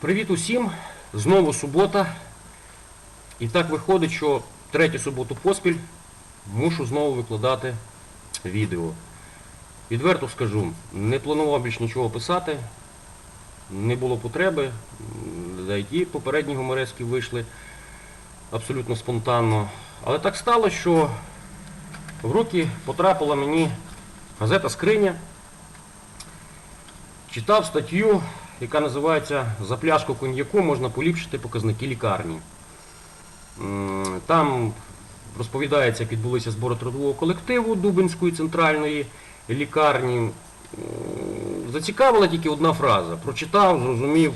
Привіт усім! Знову субота. І так виходить, що третю суботу поспіль мушу знову викладати відео. Відверто скажу, не планував більш нічого писати, не було потреби. Ті попередні гуморески вийшли абсолютно спонтанно. Але так стало, що в руки потрапила мені газета Скриня. Читав статтю, яка називається За пляшку коньяку можна поліпшити показники лікарні. Там розповідається, як відбулися збори трудового колективу Дубинської центральної лікарні. Зацікавила тільки одна фраза. Прочитав, зрозумів,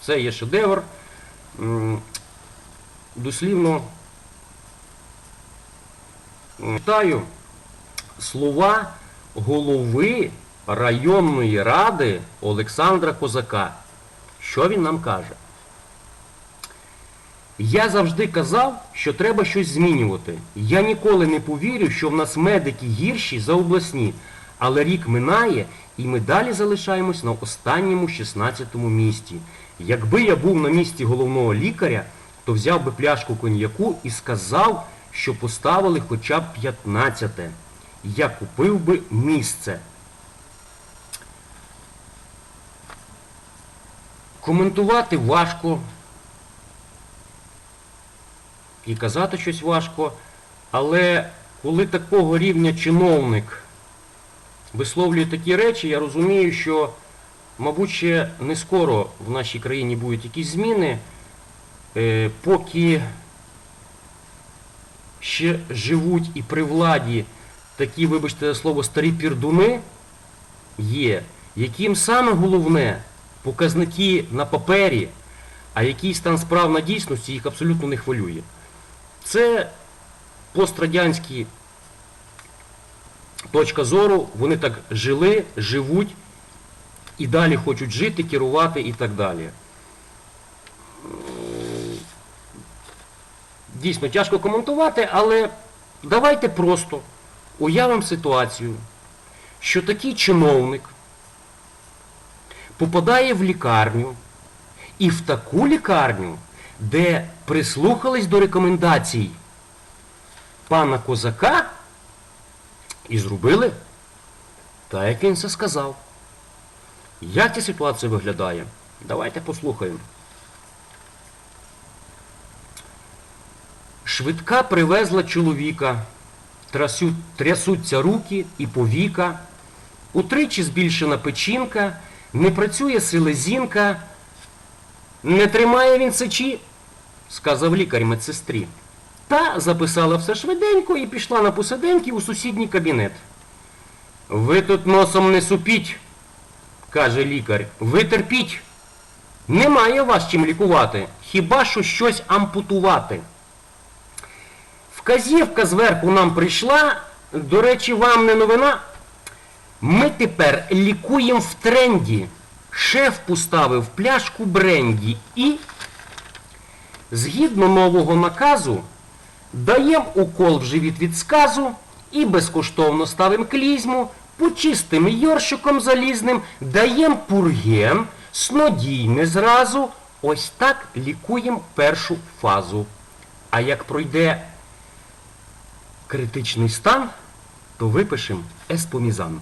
це є шедевр. Дослівно читаю слова голови районної ради Олександра Козака. Що він нам каже? Я завжди казав, що треба щось змінювати. Я ніколи не повірю, що в нас медики гірші за обласні. Але рік минає, і ми далі залишаємось на останньому 16-му місці. Якби я був на місці головного лікаря, то взяв би пляшку коньяку і сказав, що поставили хоча б 15-те. Я купив би місце. Коментувати важко. І казати щось важко. Але коли такого рівня чиновник висловлює такі речі, я розумію, що, мабуть, ще не скоро в нашій країні будуть якісь зміни, е, поки ще живуть і при владі такі, вибачте за слово, старі пірдуни є, яким саме головне показники на папері, а який стан справ на дійсності їх абсолютно не хвилює. Це пострадянські точка зору, вони так жили, живуть і далі хочуть жити, керувати і так далі. Дійсно, тяжко коментувати, але давайте просто уявимо ситуацію, що такий чиновник попадає в лікарню, і в таку лікарню, де прислухались до рекомендацій пана Козака і зробили так, як він це сказав. Як ця ситуація виглядає? Давайте послухаємо. Швидка привезла чоловіка, трясуться руки і повіка, утричі збільшена печінка, не працює селезінка, не тримає він сечі, сказав лікар медсестрі. Та записала все швиденько і пішла на посиденьки у сусідній кабінет. Ви тут носом не супіть, каже лікар. Ви терпіть. Немає вас чим лікувати, хіба що щось ампутувати. Вказівка зверху нам прийшла, до речі, вам не новина. Ми тепер лікуємо в тренді. Шеф поставив пляшку бренді і, згідно нового наказу, даємо укол в живіт від сказу і безкоштовно ставимо клізму, почистим йоршиком залізним, даємо пурген, снодійне зразу. Ось так лікуємо першу фазу. А як пройде критичний стан, то випишемо еспомізан.